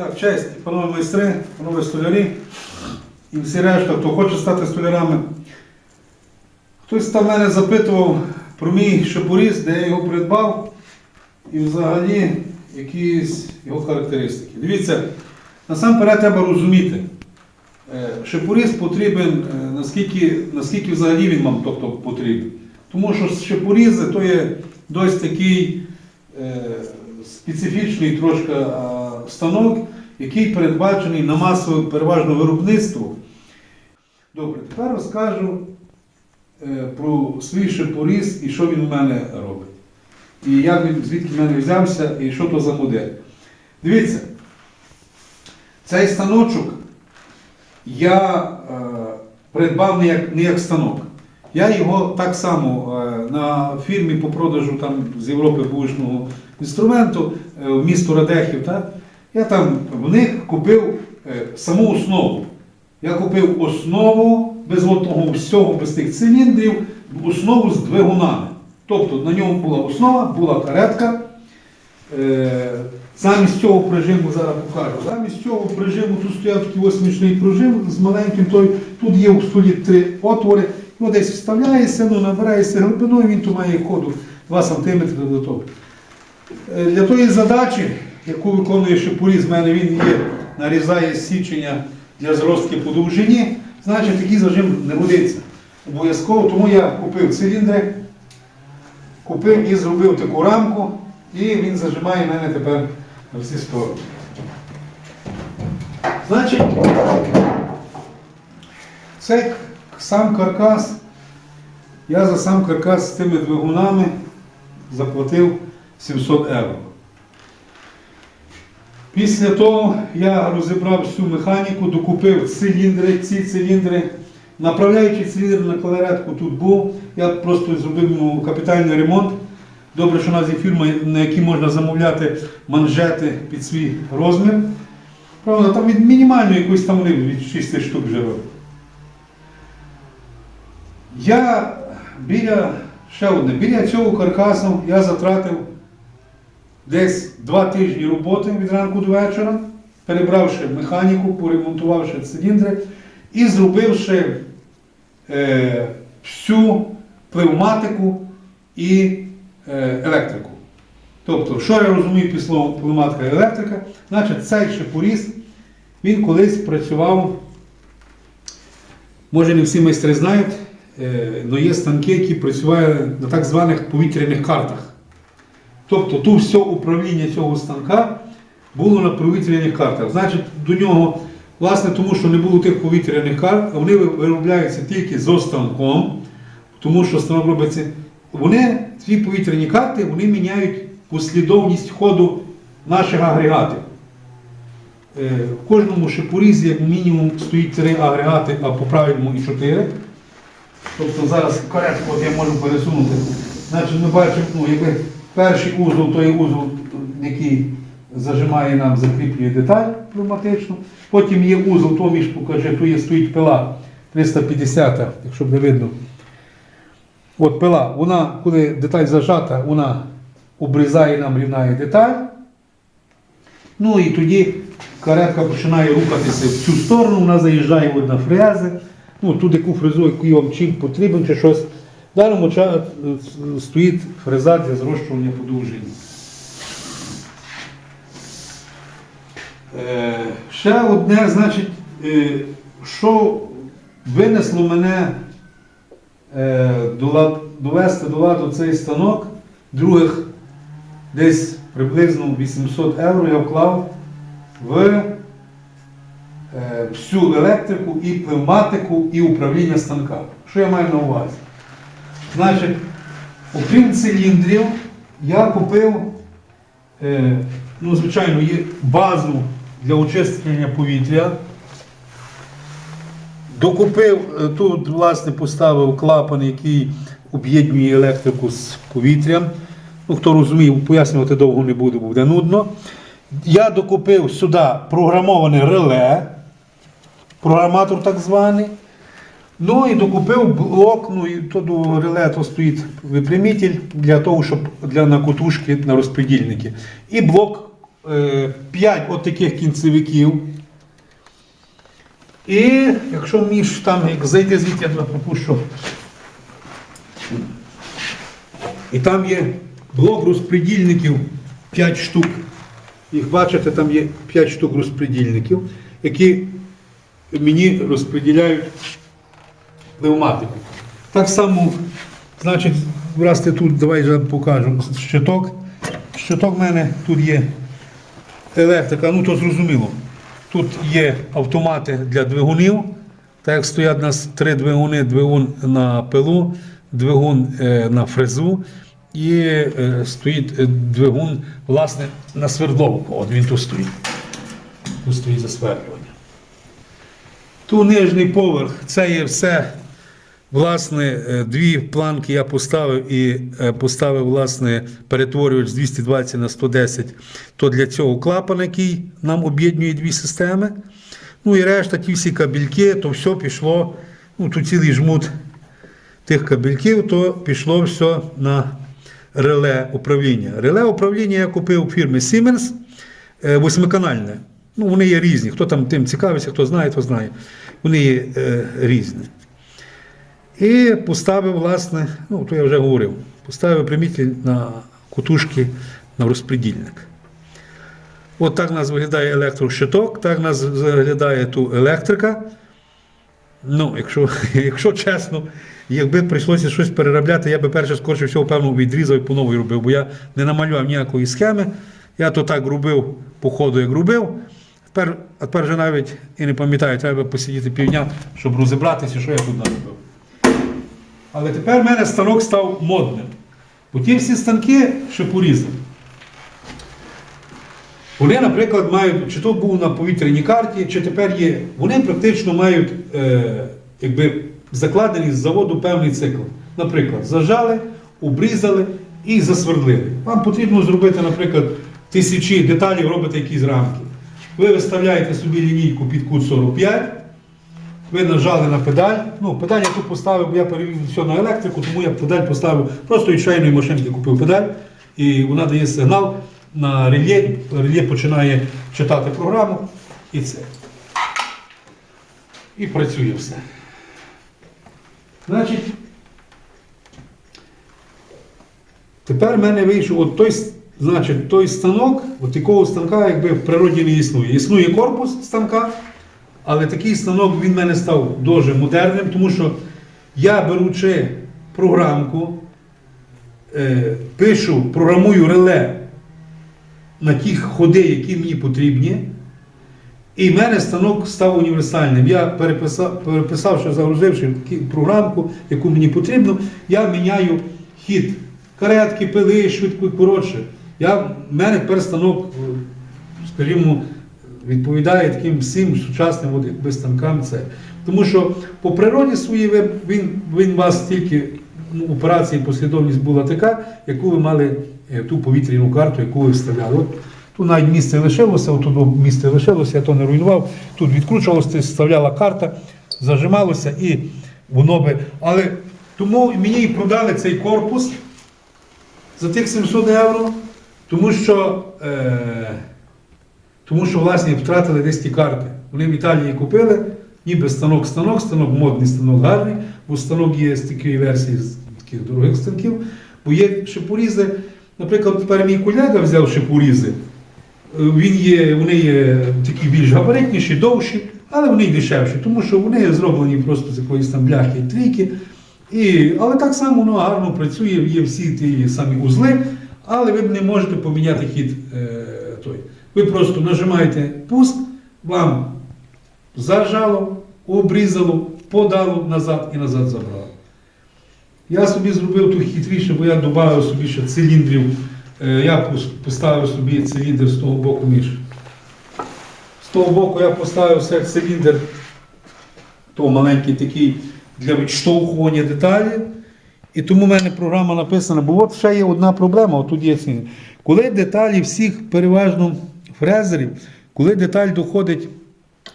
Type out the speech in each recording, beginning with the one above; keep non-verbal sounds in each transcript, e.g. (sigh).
Так, честь, панове майстри, панове столярі і всі решта, хто хоче стати столярами. Хтось там мене запитував про мій шипоріз, де я його придбав, і взагалі якісь його характеристики. Дивіться, насамперед треба розуміти, е, шипоріз потрібен, е, наскільки, наскільки взагалі він вам тобто, потрібен. Тому що шипорізи то є досить такий е, специфічний трошки станок, який передбачений на масове переважно виробництво. Добре, тепер розкажу е, про свій шипоріз і що він у мене робить. І як він звідки в мене взявся, і що то за модель. Дивіться, цей станочок я е, придбав не як, не як станок. Я його так само е, на фірмі по продажу там, з Європи бушного інструменту е, в місто Радехів. Так? Я там в них купив е, саму основу. Я купив основу без того всього, без тих циліндрів, основу з двигунами. Тобто на ньому була основа, була каретка. Е, Замість цього прижиму зараз покажу. Замість цього прижиму тут стояв такий ось смішний прижим з маленьким той. Тут є в столі три отвори. Ну, десь вставляється, ну, набирається глибиною, він тут має ходу 2 см до того. Е, Для тої задачі, яку виконує шипуріз, в мене він є, нарізає січення для зростки по довжині, значить такий зажим не годиться. Обов'язково, тому я купив циліндри, купив і зробив таку рамку, і він зажимає мене тепер на всі сторони. Значить, цей сам каркас, я за сам каркас з тими двигунами заплатив 700 євро. Після того я розібрав всю механіку, докупив циліндри, ці циліндри. Направляючи циліндр на колеретку тут був, я просто зробив йому капітальний ремонт. Добре, що у нас є фірма, на якій можна замовляти манжети під свій розмір. Правда, там від мінімальної якоїсь там вони від 6 штук робить. Я біля, ще одне, біля цього каркасу я затратив десь два тижні роботи від ранку до вечора, перебравши механіку, поремонтувавши циліндри і зробивши е, всю пневматику і е, електрику. Тобто, що я розумію під словом пневматика і електрика, значить цей шипоріз, він колись працював, може не всі майстри знають, але є станки, які працюють на так званих повітряних картах. Тобто тут все управління цього станка було на повітряних картах. Значить, до нього, власне, тому що не було тих повітряних карт, вони виробляються тільки зо станком, тому що станок робиться. Вони, ці повітряні карти, вони міняють послідовність ходу наших агрегатів. Е, В кожному шипорізі як мінімум стоїть три агрегати, а по правильному і чотири. Тобто зараз каретку я можу пересунути. Значить, ми бачимо, ну, якби перший узол, той узол, який зажимає нам, закріплює деталь пневматично. Потім є узол, то між покажи, тут є стоїть пила 350, якщо б не видно. От пила, вона, коли деталь зажата, вона обрізає нам рівнає деталь. Ну і тоді каретка починає рухатися в цю сторону, вона заїжджає на фрези. Ну, тут яку фрезу, який вам чим потрібен чи щось. В даному часі стоїть фреза для зрощування по. Е, ще одне, значить, е, що винесло мене е, довести до ладу цей станок, других десь приблизно 800 євро я вклав в е, всю електрику і пневматику і управління станка. Що я маю на увазі? Значить, окрім циліндрів, я купив, е, ну, звичайно, є базу для очищення повітря. Докупив, е, тут, власне, поставив клапан, який об'єднує електрику з повітрям. Ну, хто розуміє, пояснювати довго не буду, буде нудно. Я докупив сюди програмоване реле, програматор так званий. Ну і докупив блок, ну і то до реле то стоїть випрямитель для того, щоб для накутушки на розподільники. І блок 5 от таких кінцевиків. І якщо між там, як зайде звідти, я пропущу. І там є блок розпредільників 5 штук. Їх бачите, там є 5 штук розпредільників, які мені розподіляють пневматику. Так само, значить, раз ти тут, давай я покажу щиток. Щиток в мене тут є електрика, ну то зрозуміло. Тут є автомати для двигунів. Так як стоять у нас три двигуни, двигун на пилу, двигун е, на фрезу і е, стоїть е, двигун власне, на свердловку. От він тут стоїть. Тут стоїть засвердлювання. Ту нижній поверх, це є все. Власне, е, дві планки я поставив і е, поставив власне перетворювач з 220 на 110. То для цього клапан, який нам об'єднує дві системи. Ну і решта, ті всі кабельки, то все пішло. Ну, тут цілий жмут тих кабельків, то пішло все на реле управління. Реле управління я купив у фірми Siemens е, восьмиканальне. Ну, вони є різні. Хто там тим цікавиться, хто знає, то знає. Вони є е, різні. І поставив, власне, ну, то я вже говорив, поставив примітель на кутушки на розпредільник. От так у нас виглядає електрощиток, так у нас виглядає ту електрика. Ну, якщо, (laughs) якщо чесно, якби прийшлося щось переробляти, я би перше скорше всього, певно, відрізав і по новій робив, бо я не намалював ніякої схеми. Я то так робив по ходу, як робив. Тепер, а тепер вже навіть і не пам'ятаю, треба посидіти півдня, щоб розібратися, що я тут наробив. Але тепер в мене станок став модним. Бо ті всі станки ще порізані. Вони, наприклад, мають, чи то був на повітряній карті, чи тепер є, вони практично мають е, якби, закладений з заводу певний цикл. Наприклад, зажали, обрізали і засвердлили. Вам потрібно зробити, наприклад, тисячі деталей, робите якісь рамки. Ви виставляєте собі лінійку під кут 45, ви нажали на педаль. Ну, педаль я тут поставив, бо я перевів все на електрику, тому я педаль поставив просто від швейної машинки купив педаль, і вона дає сигнал на реле, реле починає читати програму і це. І працює все. Значить, тепер в мене вийшов от той, значить, той станок, от такого станка якби в природі не існує. Існує корпус станка, але такий станок він мене став дуже модерним, тому що я беручи програмку, е, пишу, програмую реле на ті ходи, які мені потрібні. І в мене станок став універсальним. Я переписав, переписавши, загрузивши програмку, яку мені потрібно, я міняю хід каретки, пили, швидко і коротше. Я, в мене тепер станок, е, скажімо, відповідає таким всім сучасним от, якби, станкам. Це. Тому що по природі своїй він, він вас тільки ну, операції послідовність була така, яку ви мали е, ту повітряну карту, яку ви вставляли. От, тут навіть місце лишилося, от тут місце лишилося, я то не руйнував. Тут відкручувалося, вставляла карта, зажималося і воно би. Але тому мені і продали цей корпус за тих 700 євро, тому що, е, тому що власне втратили десь ті карти. Вони в Італії купили, ніби станок, станок, станок, модний станок гарний, бо станок є з такої версії, з таких дорогих станків, бо є шипорізи. Наприклад, тепер мій колега взяв шипорізи. Е, Він є, вони є такі більш габаритніші, довші, але вони й дешевші, тому що вони зроблені просто з якоїсь там бляхи трійки. І, але так само воно гарно працює, є всі ті самі узли, але ви не можете поміняти хід е, той. Ви просто нажимаєте пуск, вам зажало, обрізало, подало назад і назад забрало. Я собі зробив тут хитріше, бо я додав собі ще циліндрів. Е, Я поставив собі циліндр з того боку між. З того боку я поставив все циліндр, то маленький такий для відштовхування деталі. І тому в мене програма написана, бо от ще є одна проблема, от тут є ці. Коли деталі всіх переважно фрезерів, коли деталь доходить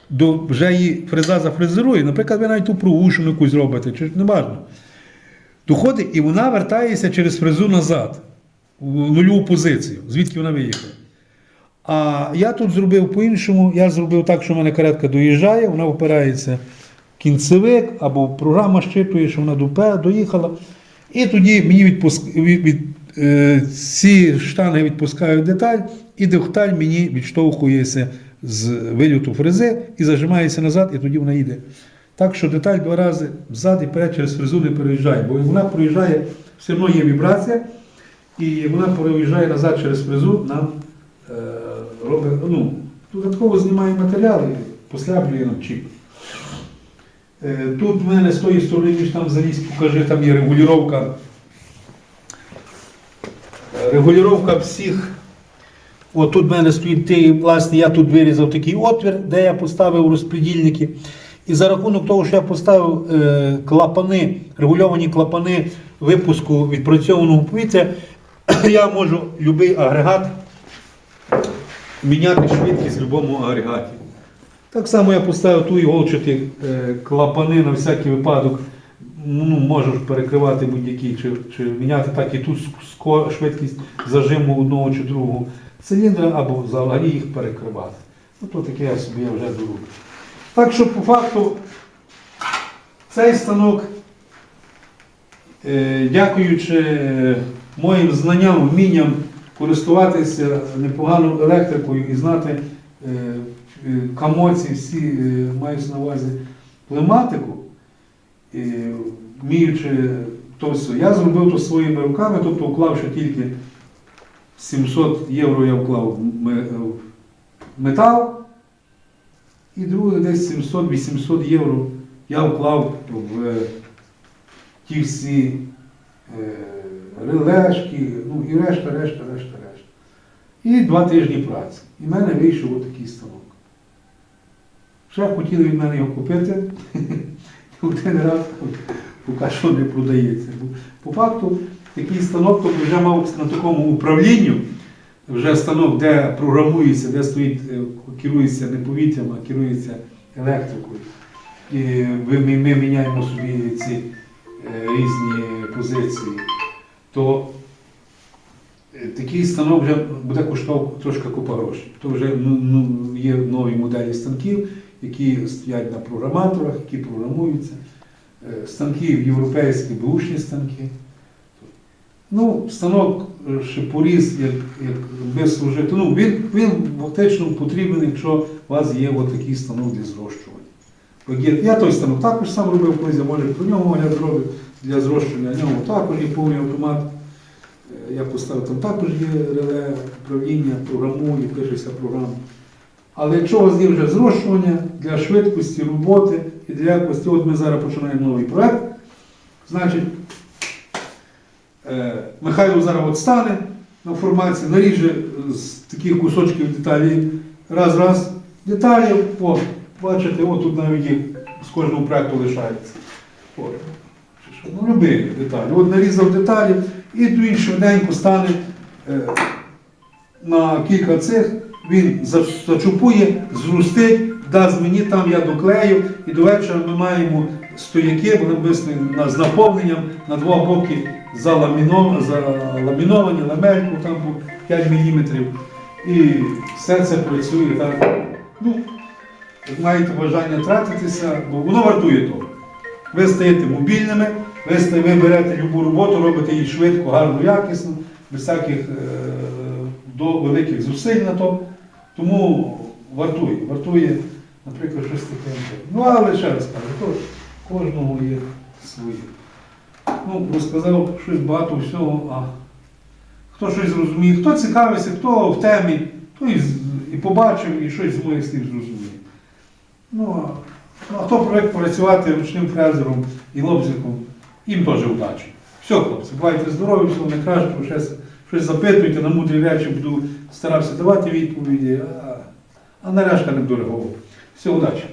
до вже її фреза зафрезерує, наприклад, ви навіть ту прогушену якусь робите, чи не важливо. Доходить і вона вертається через фрезу назад, у нульову позицію, звідки вона виїхала. А я тут зробив по-іншому. Я зробив так, що в мене каретка доїжджає, вона опирається в кінцевик, або програма щитує, що вона допе- доїхала. І тоді мені відпуск... від, е, ці штанги відпускають деталь, і деталь мені відштовхується з вильоту фрези і зажимається назад, і тоді вона їде. Так що деталь два рази взад і вперед через фрезу не переїжджає, бо вона проїжджає, все одно є вібрація, і вона переїжджає назад через фрезу, нам е, робить, ну, додатково знімає матеріали, послаблює нам чіп. Е, Тут в мене з тої сторони, ніж там залізь, покажи, там є регулювання. Регулювання всіх. От тут в мене стоїть ти, власне, я тут вирізав такий отвір, де я поставив розподільники. І за рахунок того, що я поставив е, клапани, регульовані клапани випуску відпрацьованого повітря, (clears throat) я можу будь-який агрегат міняти швидкість в будь-якому агрегаті. Так само я поставив ту іголчаті е, клапани на всякий випадок. Ну, можеш перекривати будь-який, чи, чи міняти так і тут швидкість зажиму одного чи другого циліндра, або взагалі їх перекривати. Ну, то таке я собі вже беру. Так що по факту цей станок, е, дякуючи е, моїм знанням, вмінням користуватися непоганою електрикою і знати е, камоці, всі мають на увазі плематику, вміючи то все. Я зробив то своїми руками, тобто вклавши тільки 700 євро я вклав в метал, і друге десь 700-800 євро я вклав в ті всі е, релешки, ну і решта, решта, решта, решта. І два тижні праці. І в мене вийшов отакий станок. Ще хотіли від мене його купити, (laughs) один раз поки що не продається. По факту такий станок, тобто вже мав на такому управлінню, вже станок, де програмується, де стоїть, е, керується не повітрям, а керується електрикою. І ми, ми міняємо собі ці е, різні позиції, то е, такий станок вже буде коштував трошки купа грошей. То вже ну, ну, є нові моделі станків, які стоять на програматорах, які програмуються. Станки європейські, бушні станки. Ну, станок е, шипоріз, як, як без служити. Ну, він, він фактично потрібен, якщо у вас є такий станок для зрощування. Я той станок також сам робив колись, я може про нього огляд робив для зрощування. В ньому також є повний автомат. Е, Я поставив там також є реле управління, програмує, пишеться програма. Але якщо у вас є вже зрощування для швидкості роботи і для якості, от ми зараз починаємо новий проект, значить, е, Михайло зараз от стане на формації, наріже з таких кусочків деталі, раз-раз, деталі, о, бачите, от тут навіть з кожного проекту лишається. Що? Ну, люби деталі. От нарізав деталі, і він швиденько стане е, на кілька цих, він зачупує, зрустить, дасть мені там, я доклею, і до вечора ми маємо стояки, написані на- з наповненням на два боки заламіновані, ламельку там по 5 мм. І все це працює так. Ну, як маєте бажання тратитися, бо воно вартує того. Ви стаєте мобільними, ви, ви берете любу роботу, робите її швидко, гарно, якісно, без всяких е, до великих зусиль на то. Тому вартує, вартує, наприклад, щось таке. Ну, але ще раз кажу, то кожного є своє. Ну, розказав щось багато всього, а хто щось зрозуміє, хто цікавиться, хто в темі, той і побачив, і щось з моїх слів зрозуміє. Ну, а, хто привик працювати ручним фрезером і лобзиком, їм теж удачі. Все, хлопці, бувайте здорові, всього найкращого, щось, щось запитуйте, на мудрі речі буду старався давати відповіді, а, а на решта не голову. Все, удачі.